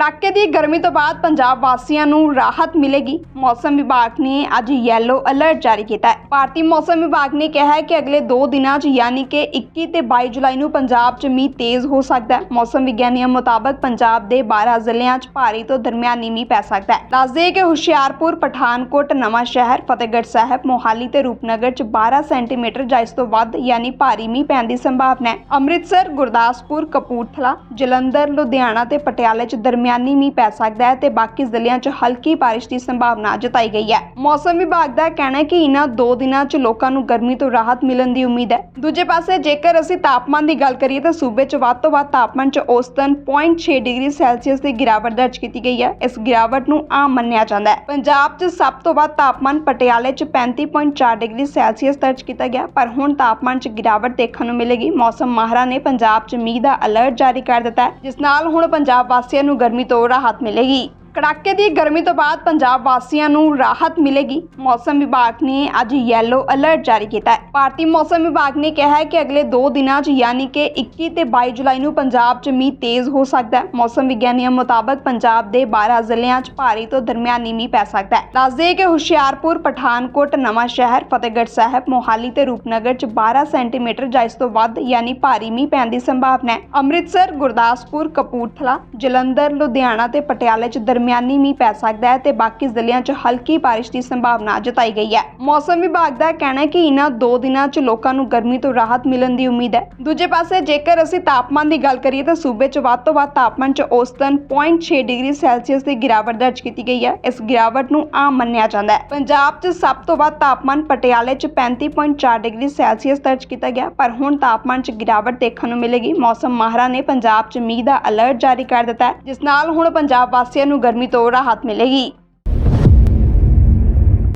ਕੜਾਕੇ ਦੀ ਗਰਮੀ ਤੋਂ ਬਾਅਦ ਪੰਜਾਬ ਵਾਸੀਆਂ ਨੂੰ ਰਾਹਤ ਮਿਲੇਗੀ। ਮੌਸਮ ਵਿਭਾਗ ਨੇ ਅੱਜ ਯੈਲੋ ਅਲਰਟ ਜਾਰੀ ਕੀਤਾ ਹੈ। ਭਾਰਤੀ ਮੌਸਮ ਵਿਭਾਗ ਨੇ ਕਿਹਾ ਹੈ ਕਿ ਅਗਲੇ 2 ਦਿਨਾਂ 'ਚ ਯਾਨੀ ਕਿ 21 ਤੇ 22 ਜੁਲਾਈ ਨੂੰ ਪੰਜਾਬ 'ਚ ਮੀਂਹ ਤੇਜ਼ ਹੋ ਸਕਦਾ ਹੈ। ਮੌਸਮ ਵਿਗਿਆਨੀਆਂ ਮੁਤਾਬਕ ਪੰਜਾਬ ਦੇ 12 ਜ਼ਿਲ੍ਹਿਆਂ 'ਚ ਭਾਰੀ ਤੋਂ ਦਰਮਿਆਨੀ ਮੀਂਹ ਪੈ ਸਕਦਾ ਹੈ। ਦੱਸਦੇ ਕਿ ਹੁਸ਼ਿਆਰਪੁਰ, ਪਠਾਨਕੋਟ, ਨਵਾਂ ਸ਼ਹਿਰ, ਫਤਿਹਗੜ੍ਹ ਸਾਹਿਬ, ਮੋਹਾਲੀ ਤੇ ਰੂਪਨਗਰ 'ਚ 12 ਸੈਂਟੀਮੀਟਰ ਜਾਂ ਇਸ ਤੋਂ ਵੱਧ ਯਾਨੀ ਭਾਰੀ ਮੀਂਹ ਪੈਣ ਦੀ ਸੰਭਾਵਨਾ ਹੈ। ਅੰਮ੍ਰਿਤਸਰ, ਗੁਰਦਾਸਪੁਰ, ਕਪੂਰਥਲਾ, ਜਲੰਧਰ, ਲੁਧਿਆਣਾ ਤੇ ਪਟਿਆਲੇ 'ਚ ਦਰਮਿਆਨੀ ਮੀਂਹ ਪੈ ਸਕਦਾ ਹੈ ਤੇ ਬਾਕੀ ਜ਼ਿਲ੍ਹਿਆਂ 'ਚ ਹਲਕੀ ਬਾਰਿਸ਼ ਦੀ ਸੰਭਾਵਨਾ ਜਤਾਈ ਗਈ ਹੈ। ਮੌਸਮ ਵਿਭਾਗ ਦਾ ਕਹਿਣਾ ਹੈ ਕਿ ਇਨ੍ਹਾਂ 2 ਦਿਨਾਂ 'ਚ ਲੋਕਾਂ ਨੂੰ ਗਰਮੀ ਤੋਂ ਰਾਹਤ ਮਿਲਣ ਦੀ ਉਮੀਦ ਹੈ। ਦੂਜੇ ਪਾਸੇ, ਜੇਕਰ ਅਸੀਂ ਤਾਪਮਾਨ ਦੀ ਗੱਲ ਕਰੀਏ ਤਾਂ ਸੂਬੇ 'ਚ ਵੱਧ ਤੋਂ ਵੱਧ ਤਾਪਮਾਨ 'ਚ ਔਸਤਨ 0.6 ਡਿਗਰੀ ਸੈਲਸੀਅਸ ਦੀ ਗਿਰਾਵਟ ਦਰਜ ਕੀਤੀ ਗਈ ਹੈ। ਇਸ ਗਿਰਾਵਟ ਨੂੰ ਆਮ ਮੰਨਿਆ ਜਾਂਦਾ ਹੈ। ਪੰਜਾਬ 'ਚ ਸਭ ਤੋਂ ਵੱਧ ਤਾਪਮਾਨ ਪਟਿਆਲੇ 'ਚ 35.4 ਡਿਗਰੀ ਸੈਲਸੀਅਸ ਦਰਜ ਕੀਤਾ ਗਿਆ, ਪਰ ਹੁਣ ਤਾਪਮਾਨ 'ਚ ਗਿਰਾਵਟ ਦੇਖਣ ਨੂੰ ਮਿਲੇਗੀ। ਮੌਸਮ ਮਾਹਰਾਂ ਨੇ ਪੰਜਾਬ 'ਚ ਮੀਂਹ ਦਾ ਅਲਰਟ ਜਾਰੀ ਕਰ ਦਿੱਤਾ ਹੈ, ਜਿਸ ਨਾਲ ਹੁਣ ਪੰਜਾਬ ਵਾਸੀਆਂ ਨੂੰ ਗਰਮੀ ਤੋਂ ਰਾਹਤ ਮਿਲੇਗੀ। ਕੜਾਕੇ ਦੀ ਗਰਮੀ ਤੋਂ ਬਾਅਦ ਪੰਜਾਬ ਵਾਸੀਆਂ ਨੂੰ ਰਾਹਤ ਮਿਲੇਗੀ। ਮੌਸਮ ਵਿਭਾਗ ਨੇ ਅੱਜ ਯੈਲੋ ਅਲਰਟ ਜਾਰੀ ਕੀਤਾ ਹੈ। ਭਾਰਤੀ ਮੌਸਮ ਵਿਭਾਗ ਨੇ ਕਿਹਾ ਹੈ ਕਿ ਅਗਲੇ 2 ਦਿਨਾਂ 'ਚ ਯਾਨੀ ਕਿ 21 ਤੇ 22 ਜੁਲਾਈ ਨੂੰ ਪੰਜਾਬ 'ਚ ਮੀਂਹ ਤੇਜ਼ ਹੋ ਸਕਦਾ ਹੈ। ਮੌਸਮ ਵਿਗਿਆਨੀਆਂ ਮੁਤਾਬਕ ਪੰਜਾਬ ਦੇ 12 ਜ਼ਿਲ੍ਹਿਆਂ 'ਚ ਭਾਰੀ ਤੋਂ ਦਰਮਿਆਨੀ ਮੀਂਹ ਪੈ ਸਕਦਾ ਹੈ। ਦੱਸਦੇ ਕਿ ਹੁਸ਼ਿਆਰਪੁਰ, ਪਠਾਨਕੋਟ ਨਵਾਂ ਸ਼ਹਿਰ ਫਤਿਹਗੜ੍ਹ ਸਾਹਿਬ, ਮੋਹਾਲੀ ਤੇ ਰੂਪਨਗਰ 'ਚ 12 ਸੈਂਟੀਮੀਟਰ ਜਾਂ ਇਸ ਤੋਂ ਵੱਧ ਯਾਨੀ ਭਾਰੀ ਮੀਂਹ ਪੈਣ ਦੀ ਸੰਭਾਵਨਾ ਹੈ। ਅੰਮ੍ਰਿਤਸਰ, ਗੁਰਦਾਸਪੁਰ, ਕਪੂਰਥਲਾ, ਜਲੰਧਰ, ਲੁਧਿਆਣਾ ਤੇ ਪਟਿਆਲੇ 'ਚ ਦਰਮਿਆਨੀ ਮੀਂਹ ਪੈ ਸਕਦਾ ਹੈ ਤੇ ਬਾਕੀ ਜ਼ਿਲ੍ਹਿਆਂ 'ਚ ਹਲਕੀ ਬਾਰਿਸ਼ ਦੀ ਸੰਭਾਵਨਾ ਜਤਾਈ ਗਈ ਹੈ। ਮੌਸਮ ਵਿਭਾਗ ਦਾ ਕਹਿਣਾ ਹੈ ਕਿ ਇਨ੍ਹਾਂ 2 ਦਿਨਾਂ 'ਚ ਲੋਕਾਂ ਨੂੰ ਗਰਮੀ ਤੋਂ ਰਾਹਤ ਮਿਲਣ ਦੀ ਉਮੀਦ ਹੈ। ਦੂਜੇ ਪਾਸੇ ਜੇਕਰ ਅਸੀਂ ਤਾਪਮਾਨ ਦੀ ਗੱਲ ਕਰੀਏ ਤਾਂ ਸੂਬੇ 'ਚ ਵੱਧ ਤੋਂ ਵੱਧ ਤਾਪਮਾਨ 'ਚ ਔਸਤਨ 0.6 ਡਿਗਰੀ ਸੈਲਸੀਅਸ ਦੀ ਗਿਰਾਵਟ ਦਰਜ ਕੀਤੀ ਗਈ ਹੈ। ਇਸ ਗਿਰਾਵਟ ਨੂੰ ਆਮ ਮੰਨਿਆ ਜਾਂਦਾ ਹੈ। ਪੰਜਾਬ 'ਚ ਸਭ ਤੋਂ ਵੱਧ ਤਾਪਮਾਨ ਪਟਿਆਲੇ 'ਚ 35.4 ਡਿਗਰੀ ਸੈਲਸੀਅਸ ਦਰਜ ਕੀਤਾ ਗਿਆ, ਪਰ ਹੁਣ ਤਾਪਮਾਨ 'ਚ ਗਿਰਾਵਟ ਦੇਖਣ ਨੂੰ ਮਿਲੇਗੀ। ਮੌਸਮ ਮਾਹਰਾਂ ਨੇ ਪੰਜਾਬ 'ਚ ਮੀਂਹ ਦਾ ਅਲਰਟ ਜਾਰੀ ਕਰ ਦਿੱਤਾ ਹੈ, ਜਿਸ ਨਾਲ ਹੁਣ ਪੰਜਾਬ ਵਾਸੀਆਂ ਨੂੰ ਗਰਮੀ ਤੋਂ ਰਾਹਤ ਮਿਲੇਗੀ